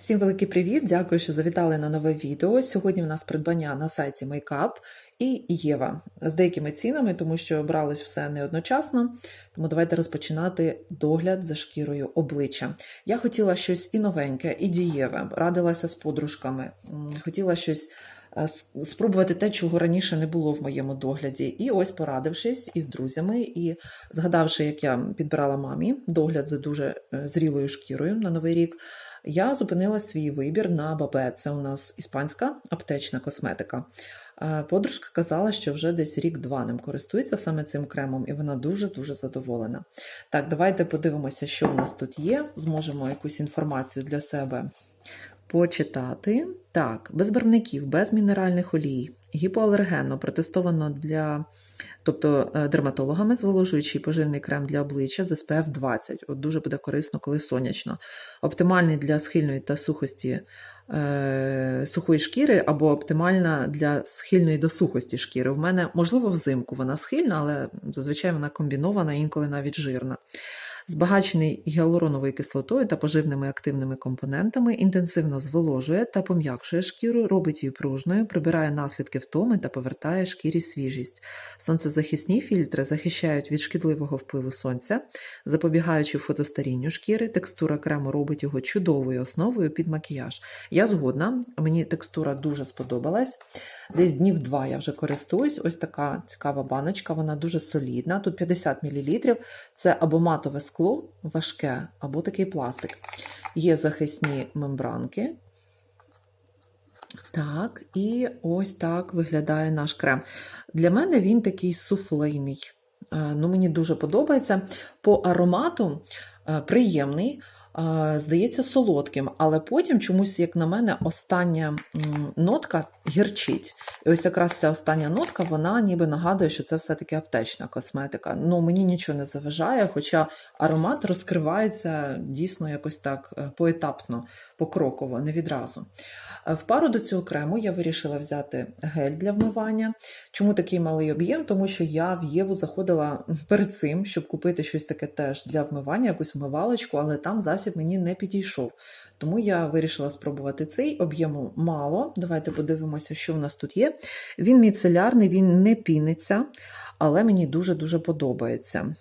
Всім великий привіт! Дякую, що завітали на нове відео. Сьогодні в нас придбання на сайті Makeup і Єва з деякими цінами, тому що бралось все не одночасно. Тому давайте розпочинати догляд за шкірою обличчя. Я хотіла щось і новеньке, і дієве, радилася з подружками, хотіла щось. е, Спробувати те, чого раніше не було в моєму догляді. І ось, порадившись із друзями і згадавши, як я підбирала мамі догляд за дуже е, зрілою шкірою на новий рік, я зупинила свій вибір на Бабе. Це у нас іспанська аптечна косметика. Е, Подружка казала, що вже десь рік-два ним користується саме цим кремом, і вона дуже-дуже задоволена. Так, давайте подивимося, що у нас тут є. Зможемо якусь інформацію для себе почитати. Так, без барвників, без мінеральних олій, гіпоалергенно протестовано для. Тобто е, дерматологами зволожуючий поживний крем для обличчя з SPF 20. От дуже буде корисно, коли сонячно. Оптимальний для схильної та сухості е, сухої шкіри, або оптимальна для схильної до сухості шкіри. В мене, можливо, взимку вона схильна, але зазвичай вона комбінована, інколи навіть жирна. Збагачений гіалуроновою кислотою та поживними активними компонентами, інтенсивно зволожує та пом'якшує шкіру, робить її пружною, прибирає наслідки втоми та повертає шкірі свіжість. Сонцезахисні фільтри захищають від шкідливого впливу сонця, запобігаючи фотостарінню шкіри, текстура крему робить його чудовою основою під макіяж. Я згодна, мені текстура дуже сподобалась. Десь днів два я вже користуюсь. Ось така цікава баночка, вона дуже солідна. Тут 50 мл. Це або матове скло важке, або такий пластик. Є захисні мембранки. Так, і ось так виглядає наш крем. Для мене він такий суфлейний. Е, Ну, мені дуже подобається. По аромату е, приємний, здається, солодким, але потім чомусь, як на мене, остання нотка гірчить. І ось якраз ця остання нотка, вона ніби нагадує, що це все-таки аптечна косметика. Ну, мені нічого не заважає, хоча аромат розкривається дійсно якось так е, поетапно, покроково, не відразу. Е, В пару до цього крему я вирішила взяти гель для вмивання. Чому такий малий об'єм? Тому що я в Єву заходила перед цим, щоб купити щось таке теж для вмивання, якусь вмивалочку, але там засіб мені не підійшов. Тому я вирішила спробувати цей. Об'єму мало. Давайте подивимося, що в нас тут є. Він міцелярний, він не піниться, але мені дуже-дуже подобається.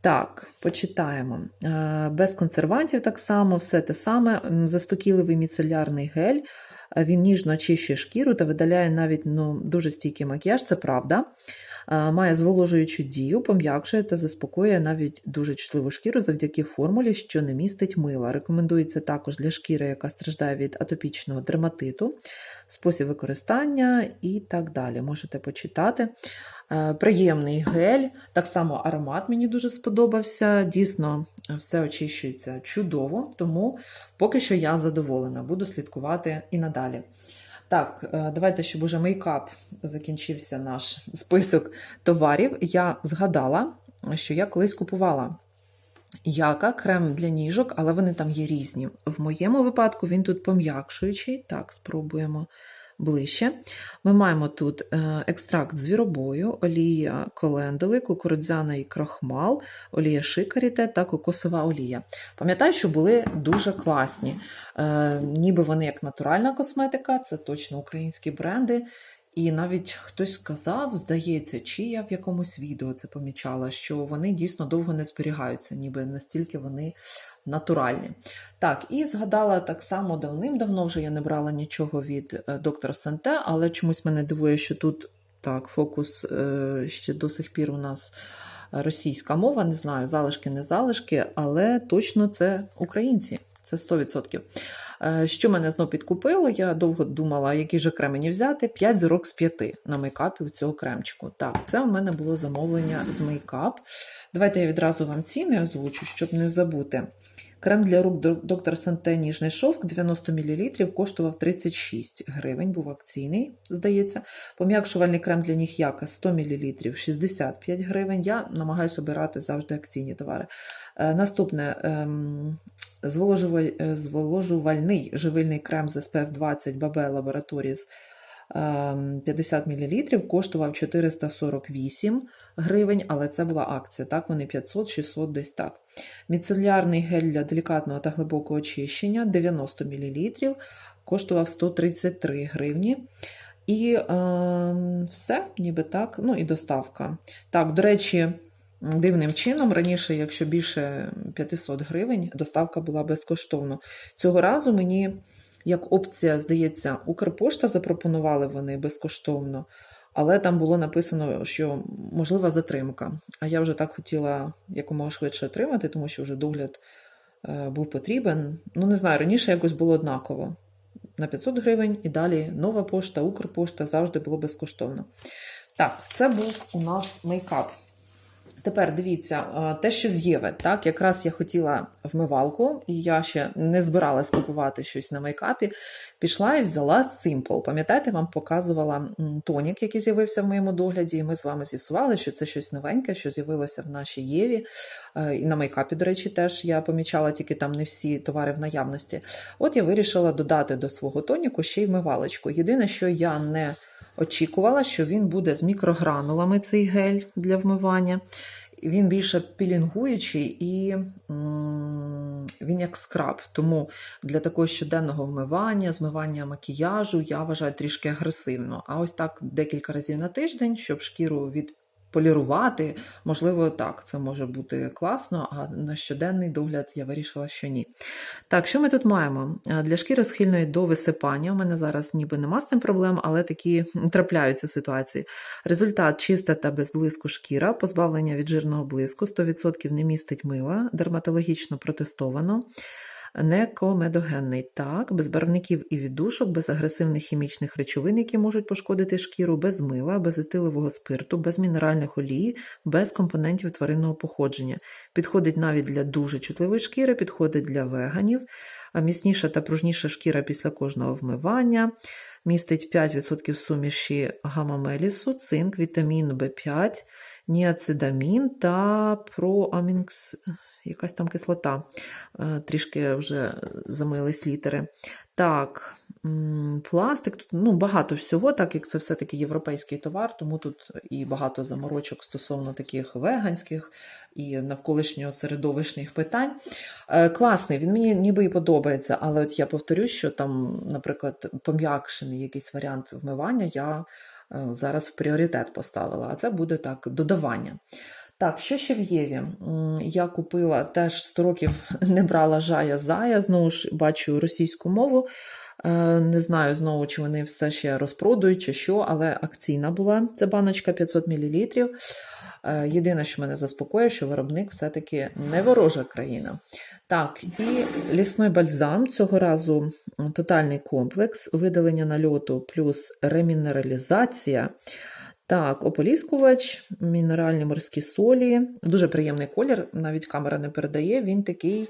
Так, почитаємо. Е, Без консервантів так само, все те саме. Заспокійливий міцелярний гель. Е, Він ніжно очищує шкіру та видаляє навіть ну, дуже стійкий макіяж, це правда. Е, Має зволожуючу дію, пом'якшує та заспокоює навіть дуже чутливу шкіру завдяки формулі, що не містить мила. Рекомендується також для шкіри, яка страждає від атопічного дерматиту, спосіб використання і так далі. Можете почитати. Е, Приємний гель, так само аромат мені дуже сподобався. Дійсно, все очищується чудово, тому поки що я задоволена, буду слідкувати і надалі. Так, е, давайте, щоб уже мейкап закінчився наш список товарів. Я згадала, що я колись купувала яка крем для ніжок, але вони там є різні. В моєму випадку він тут пом'якшуючий. Так, спробуємо ближче. Ми маємо тут е, екстракт звіробою, олія колендели, кукурудзяна і крохмал, олія шикаріте та кокосова олія. Пам'ятаю, що були дуже класні. Е, Ніби вони як натуральна косметика, це точно українські бренди. І навіть хтось сказав, здається, чи я в якомусь відео це помічала, що вони дійсно довго не зберігаються, ніби настільки вони натуральні. Так, і згадала так само давним-давно вже я не брала нічого від е, доктора Санте, але чомусь мене дивує, що тут так, фокус е, ще до сих пір у нас російська мова, не знаю, залишки, не залишки, але точно це українці. Це 100%. Е, Що мене знов підкупило, я довго думала, які же крем мені взяти. 5 зірок з 5 на мейкапі у цього кремчику. Так, це у мене було замовлення з мейкап. Давайте я відразу вам ціни озвучу, щоб не забути. Крем для рук доктор Санте ніжний шовк 90 мл коштував 36 гривень, був акційний, здається. Пом'якшувальний крем для ніг яка 100 мл 65 гривень. Я намагаюся обирати завжди акційні товари. Е, Наступне ем, е, зволожувальний живильний крем з SPF 20 Babel Laboratories 50 мл, коштував 448 гривень, але це була акція. Так, вони 500-600 десь так. Міцелярний гель для делікатного та глибокого очищення 90 мл, коштував 133 гривні. І е, все, ніби так. Ну і доставка. Так, до речі, дивним чином, раніше, якщо більше 500 гривень, доставка була безкоштовно. Цього разу мені, як опція, здається, Укрпошта запропонували вони безкоштовно, але там було написано, що можлива затримка. А я вже так хотіла якомога швидше отримати, тому що вже догляд е, був потрібен. Ну, не знаю, раніше якось було однаково на 500 гривень і далі нова пошта, Укрпошта завжди було безкоштовно. Так, це був у нас мейкап. Тепер дивіться, е, те, що з Єви, так, якраз я хотіла вмивалку, і я ще не збиралась купувати щось на мейкапі. Пішла і взяла Simple. Пам'ятаєте, вам показувала тонік, який з'явився в моєму догляді, і ми з вами з'ясували, що це щось новеньке, що з'явилося в нашій Єві. Е, І на мейкапі, до речі, теж я помічала тільки там не всі товари в наявності. От я вирішила додати до свого тоніку ще й вмивалочку. Єдине, що я не очікувала, що він буде з мікрогранулами, цей гель для вмивання. Він більше пілінгуючий і він як скраб. Тому для такого щоденного вмивання, змивання макіяжу я вважаю трішки агресивно. А ось так декілька разів на тиждень, щоб шкіру відполірувати, можливо, так, це може бути класно, а на щоденний догляд я вирішила, що ні. Так, що ми тут маємо? Е, Для шкіри схильної до висипання. У мене зараз ніби нема з цим проблем, але такі трапляються ситуації. Результат чиста та без блиску шкіра, позбавлення від жирного блиску, 100% не містить мила, дерматологічно протестовано. Некомедогенний, так, без барвників і віддушок, без агресивних хімічних речовин, які можуть пошкодити шкіру, без мила, без етилового спирту, без мінеральних олій, без компонентів тваринного походження. Підходить навіть для дуже чутливої шкіри, підходить для веганів, міцніша та пружніша шкіра після кожного вмивання. Містить 5% суміші гамамелісу, цинк, вітамін В5, ніацидамін та проамінкс, якась там кислота. Е, Трішки вже замились літери. Так, пластик, тут ну, багато всього, так як це все-таки європейський товар, тому тут і багато заморочок стосовно таких веганських і навколишнього середовищних питань. Е, Класний, він мені ніби і подобається, але от я повторюю, що там, наприклад, пом'якшений якийсь варіант вмивання я е, зараз в пріоритет поставила, а це буде так додавання. Так, що ще в Єві? Я купила теж 100 років не брала жая зая, знову ж бачу російську мову. Е, Не знаю знову, чи вони все ще розпродають, чи що, але акційна була ця баночка 500 мл. Єдине, що мене заспокоює, що виробник все-таки не ворожа країна. Так, і лісний бальзам цього разу тотальний комплекс, видалення нальоту плюс ремінералізація. Так, ополіскувач, мінеральні морські солі. Дуже приємний колір, навіть камера не передає. Він такий,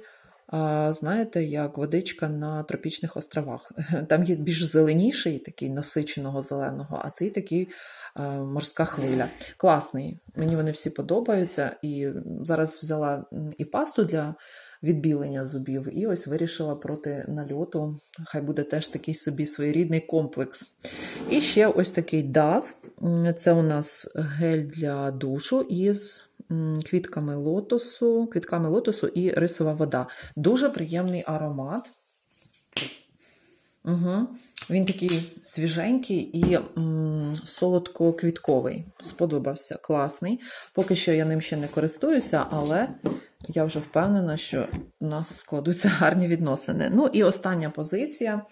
знаєте, як водичка на тропічних островах. Там є більш зеленіший, такий насиченого зеленого, а цей такий морська хвиля. Класний. Мені вони всі подобаються. І зараз взяла і пасту для відбілення зубів, і ось вирішила проти нальоту. Хай буде теж такий собі своєрідний комплекс. І ще ось такий дав. Це у нас гель для душу із квітками лотосу, квітками лотосу і рисова вода. Дуже приємний аромат. Угу. Він такий свіженький і солодко-квітковий. Сподобався, класний. Поки що я ним ще не користуюся, але я вже впевнена, що у нас складуться гарні відносини. Ну і остання позиція.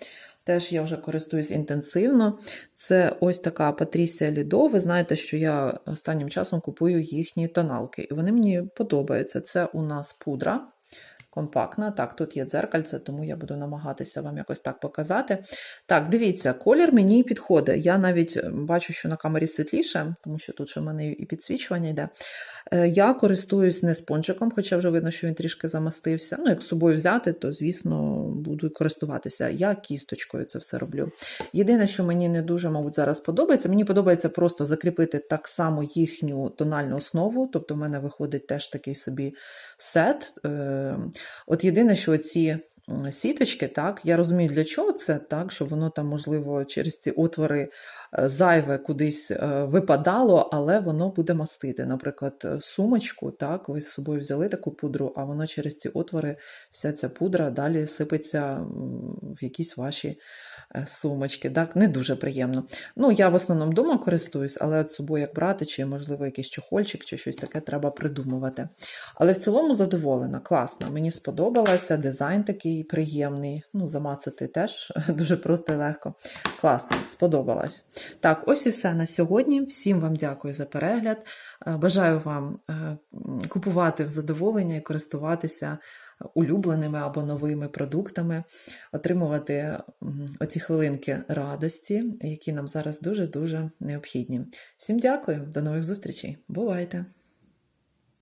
Теж я вже користуюсь інтенсивно. Це ось така Патрісія Лідо. Ви знаєте, що я останнім часом купую їхні тоналки, і вони мені подобаються. Це у нас пудра компактна. Так, тут є дзеркальце, тому я буду намагатися вам якось так показати. Так, дивіться, колір мені підходить. Я навіть бачу, що на камері світліше, тому що тут в мене і підсвічування йде. Е, Я користуюсь не спончиком, хоча вже видно, що він трішки замастився. Ну, як з собою взяти, то, звісно, буду користуватися. Я кісточкою це все роблю. Єдине, що мені не дуже, мабуть, зараз подобається, мені подобається просто закріпити так само їхню тональну основу, тобто в мене виходить теж такий собі сет. Е, От єдине, що ці сіточки, так, я розумію, для чого це, так, щоб воно там, можливо, через ці отвори е, зайве кудись е, випадало, але воно буде мастити. Наприклад, сумочку, так, ви з собою взяли таку пудру, а воно через ці отвори, вся ця пудра далі сипеться в якісь ваші е, сумочки. Так, не дуже приємно. Ну, я в основному вдома користуюсь, але от собою як брати, чи, можливо, якийсь чохольчик, чи щось таке треба придумувати. Але в цілому задоволена, класно. Мені сподобалося, дизайн такий приємний. Ну, замацати теж дуже просто і легко. Класно, сподобалось. Так, ось і все на сьогодні. Всім вам дякую за перегляд. Е, Бажаю вам е, купувати в задоволення і користуватися улюбленими або новими продуктами, отримувати оці хвилинки радості, які нам зараз дуже-дуже необхідні. Всім дякую, до нових зустрічей. Бувайте!